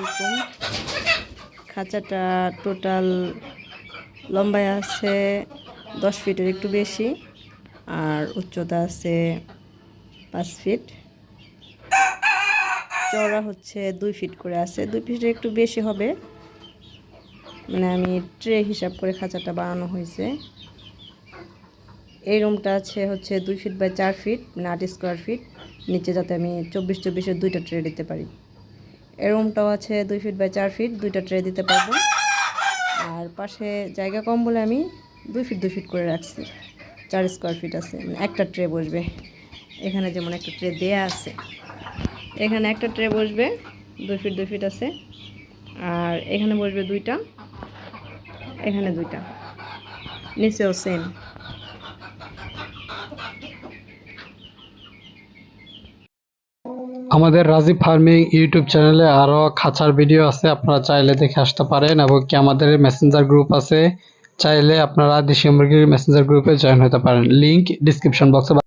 আলাইকুম খাঁচাটা টোটাল লম্বায় আছে দশ ফিটের একটু বেশি, আর উচ্চতা আছে পাঁচ ফিট। চওড়া হচ্ছে দুই ফিট করে আছে, দুই ফিটের একটু বেশি হবে। মানে আমি ট্রে হিসাব করে খাঁচাটা বানানো হয়েছে। এই রুমটা আছে হচ্ছে দুই ফিট বাই চার ফিট মানে আট স্কোয়ার ফিট নিচে যাতে আমি চব্বিশ চব্বিশের দুইটা ট্রে দিতে পারি। রুমটাও আছে দুই ফিট বাই চার ফিট দুইটা ট্রে দিতে পারব। আর পাশে জায়গা কম বলে আমি দুই ফিট দুই ফিট করে রাখছি। চার স্কোয়ার ফিট আছে মানে একটা ট্রে বসবে। এখানে যেমন একটা ট্রে দেয়া আছে, এখানে একটা ট্রে বসবে, দুই ফিট দুই ফিট আছে। আর এখানে বসবে দুইটা, এখানে দুইটা। নিচেও সেম আমাদের রাজীব ফার্মিং ইউটিউব চ্যানেলে আরও খাঁচার ভিডিও আছে, আপনারা চাইলে দেখে আসতে পারেন এবং কি আমাদের মেসেঞ্জার গ্রুপ আছে, চাইলে আপনারা দেশীয় মুরগির মেসেঞ্জার গ্রুপে জয়েন হতে পারেন। লিঙ্ক ডিসক্রিপশন বক্সে